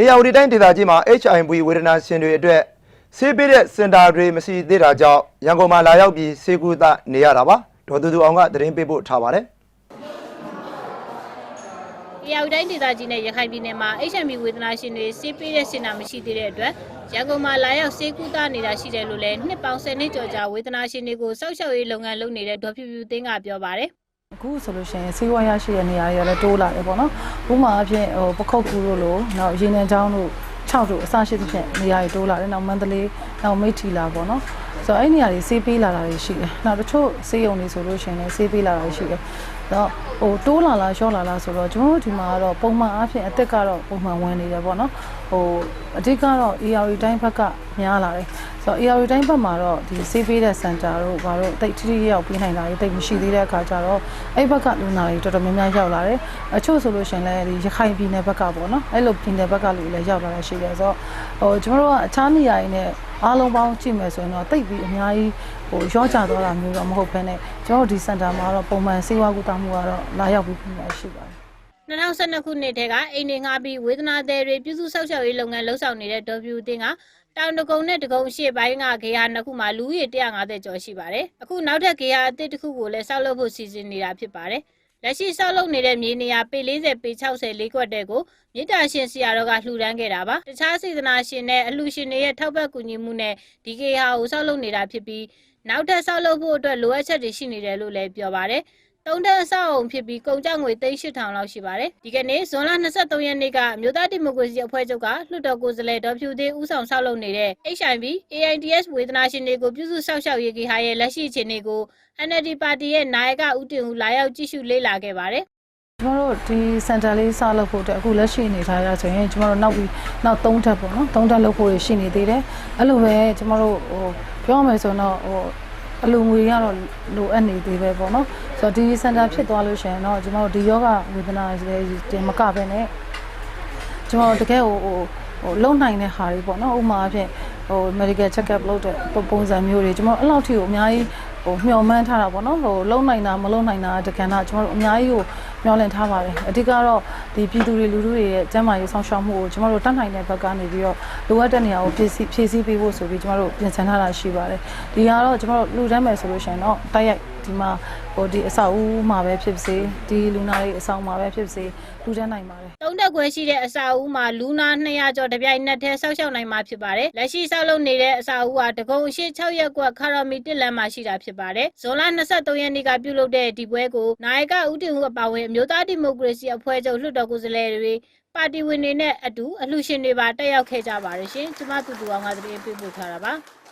အေယာဝတီတိုင်းဒေသကြီးမှာ HIV ဝေဒနာရှင်တွေအတွက်ဆေးပေးတဲ့စင်တာတွေမရှိသေးတာကြောင့်ရန်ကုန်မှာလာရောက်ပြီးဆေးကုသနေရတာပါဒေါ်သူသူအောင်ကသတင်းပေးပို့ထားပါတယ်။အေရဝတီတိုင်းဒေသကြီးနဲ့ရခိုင်ပြည်နယ်မှာ HMB ဝေဒနာရှင်တွေဆေးပေးတဲ့စင်တာမရှိသေးတဲ့အတွက်ရန်ကုန်မှာလာရောက်ဆေးကုသနေတာရှိတယ်လို့လည်းနှစ်ပေါင်း10နှစ်ကျော်ကြာဝေဒနာရှင်တွေကိုစောက်ရှောက်ရေးလုပ်ငန်းလုပ်နေတဲ့ဒေါ်ဖြူဖြူသိန်းကပြောပါတယ်။ အခုဆိုလို့ရှိရင်ဆေးဝါးရရှိတဲ့နေရာတွေကလည်းတိုးလာတယ်ပေါ့နော်။ဥပမာအဖြစ်ဟိုပခုတ်ကူတို့လိုနောက်ရေနံချောင်းတို့6တို့အစရှိသဖြင့်နေရာတွေတိုးလာတယ်။နောက်မန္တလေးနောက်မိတ်ထီလာပေါ့နော်။ဆိုတော့အဲ့နေရာတွေဆေးပေးလာတာတွေရှိတယ်။နောက်တချို့ဆေးရုံတွေဆိုလို့ရှိရင်လည်းဆေးပေးလာတာတွေရှိတယ်။တော့ဟိုတိုးလာလားလျှော့လာလားဆိုတော့ကျွန်တော်တို့ဒီမှာကတော့ပုံမှန်အားဖြင့်အသက်ကတော့ပုံမှန်ဝင်နေတယ်ပေါ့နော်။ဟိုအဓိကတော့ AR တိုင်းဘက်ကများလာတယ်။ ဆိုတော့ AR တိုင်းဘက်မှာတော့ဒီဆေးပေးတဲ့စင်တာတို့ဘာလို့တိတ်ထိထိရောက်ပြီးနိုင်တာတွေတိတ်မရှိသေးတဲ့အခါကျတော့အဲ့ဘက်ကလူနာတွေတော်တော်များများရောက်လာတယ်။အချို့ဆိုလို့ရှိရင်လည်းဒီရခိုင်ပြည်နယ်ဘက်ကပေါ့နော်။အဲ့လိုပြည်နယ်ဘက်ကလူတွေလည်းရောက်လာတာရှိတယ်ဆိုတော့ဟိုကျွန်တော်တို့ကအခြားနေရာတွေနဲ့အားလုံးပေါင်းကြည့်မယ်ဆိုရင်တော့တိတ်ပြီးအများကြီးဟိုရောကြသွားတာမျိုးတော့မဟုတ်ဘဲနဲ့ကျွန်တော်တို့ဒီစင်တာမှာတော့ပုံမှန်ဆေးဝါးကုသမှုကတော့လာရောက်ပြီးပြင်ရရှိပါတယ်။2012ခုနှစ်တည်းကအိမ်နေငှားပြီးဝေဒနာသည်တွေပြုစုဆောက်ရှောက်ရေးလုပ်ငန်းလှုပ်ဆောင်နေတဲ့ဒေါ်ဖြူသိန်းက တောင်တကုံနဲ့တကုံရှေ့ပိုင်းကဂေဟာနှစ်ခုမှာလူဦးရေ150ကျော်ရှိပါတယ်။အခုနောက်ထပ်ဂေဟာအသစ်တစ်ခုကိုလည်းဆောက်လုပ်ဖို့စီစဉ်နေတာဖြစ်ပါတယ်။လက်ရှိဆောက်လုပ်နေတဲ့မြေနေရာပေ40ပေ60လေးကွက်တဲ့ကိုမြေတာရှင်ဆရာတော်ကလှူဒန်းခဲ့တာပါ။တခြားစေတနာရှင်နဲ့အလှူရှင်တွေရဲ့ထောက်ပံ့ကူညီမှုနဲ့ဒီဂေဟာကိုဆောက်လုပ်နေတာဖြစ်ပြီးနောက်ထပ်ဆောက်လုပ်ဖို့အတွက်လိုအပ်ချက်တွေရှိနေတယ်လို့လည်းပြောပါတယ်။ တုံးတန်းအဆောက်အုံဖြစ်ပြီးကုန်ကြငွေ38000လောက်ရှိပါတယ်။ဒီကနေ့ဇွန်လ23ရက်နေ့ကအမျိုးသားဒီမိုကရေစီအဖွဲ့ချုပ်ကလွှတ်တော်ကိုယ်စားလှယ်ဒေါ်ဖြူသေးဦးဆောင်ဆောက်လုပ်နေတဲ့ HIV AIDS ဝေဒနာရှင်တွေကိုပြုစုဆောက်ရှောက်ရေးကိဟာရဲ့လက်ရှိအခြေအနေကို NLD ပါတီရဲ့နာယကဦးတင်ဦးလာရောက်ကြည့်ရှုလေ့လာခဲ့ပါတယ်။ကျွန်တော်တို့ဒီစင်တာလေးစလုပ်ဖို့အတွက်အခုလက်ရှိအနေထားရဆိုရင်ကျွန်တော်တို့နောက်ပြီးနောက်3ထပ်ပေါ့နော်3ထပ်လုပ်ဖို့ရှိနေသေးတယ်အဲ့လိုပဲကျွန်တော်တို့ဟိုပြောရမယ်ဆိုတော့ဟို အလူငွေကတော့လိုအပ်နေသေးပဲပေါ့နော်ဆိုတော့ဒီစင်တာဖြစ်သွားလို့ရှိရင်တော့ကျွန်တော်တို့ဒီယောဂဝေဒနာတွေတင်မကပဲနဲ့ကျွန်တော်တို့တကယ်ဟိုဟိုဟိုလုံနိုင်တဲ့ဟာတွေပေါ့နော်ဥပမာအဖြစ်ဟို medical check up လုပ်တဲ့ပုံစံမျိုးတွေကျွန်တော်တို့အဲ့လောက်ထိကိုအများကြီးဟိုမျှော်မှန်းထားတာပေါ့နော်ဟိုလုံနိုင်တာမလုံနိုင်တာတကယ်တော့ကျွန်တော်တို့အများကြီးကို မျှော်လင့်ထားပါတယ်အဓိကတော့ဒီပြည်သူတွေလူထုတွေရဲ့ကျန်းမာရေးဆောင်ရှောက်မှုကိုကျွန်တော်တို့တတ်နိုင်တဲ့ဘက်ကနေပြီးတော့လိုအပ်တဲ့နေရာကိုဖြည့်ဆည်းဖြည့်ဆည်းပေးဖို့ဆိုပြီးကျွန်တော်တို့ပြင်ဆင်ထားတာရှိပါတယ်ဒီကတော့ကျွန်တော်တို့လူတန်းမယ်ဆိုလို့ရှိရင်တော့တိုက်ရိုက် ဒီမှာဟိုဒီအဆောက်အဦမှာပဲဖြစ်စေဒီလူနာတွေအဆောင်မှာပဲဖြစ်စေလူတန်းနိုင်ပါတယ်တုံးတက်ခွဲရှိတဲ့အစာအုပ်မှာလူနာ200ကျော်တပြိုင်နက်တည်းဆောက်ရှောက်နိုင်မှာဖြစ်ပါတယ်။လက်ရှိဆောက်လုပ်နေတဲ့အစာအုပ်ဟာတကုံအရှိ6ရက်ကွက်ခါရမီတစ်လမ်းမှာရှိတာဖြစ်ပါတယ်။ဇွန်လ23ရက်နေ့ကပြုလုပ်တဲ့ဒီပွဲကိုနိုင်ကဦးတင်ဦးအပါအဝင်အမျိုးသားဒီမိုကရေစီအဖွဲ့ချုပ်လွှတ်တော်ကိုယ်စားလှယ်တွေပါတီဝင်တွေနဲ့အတူအလှူရှင်တွေပါတက်ရောက်ခဲ့ကြပါတယ်ရှင်။ကျမတူတူအောင်ကတည်းကပြေပို့ထားတာပါ။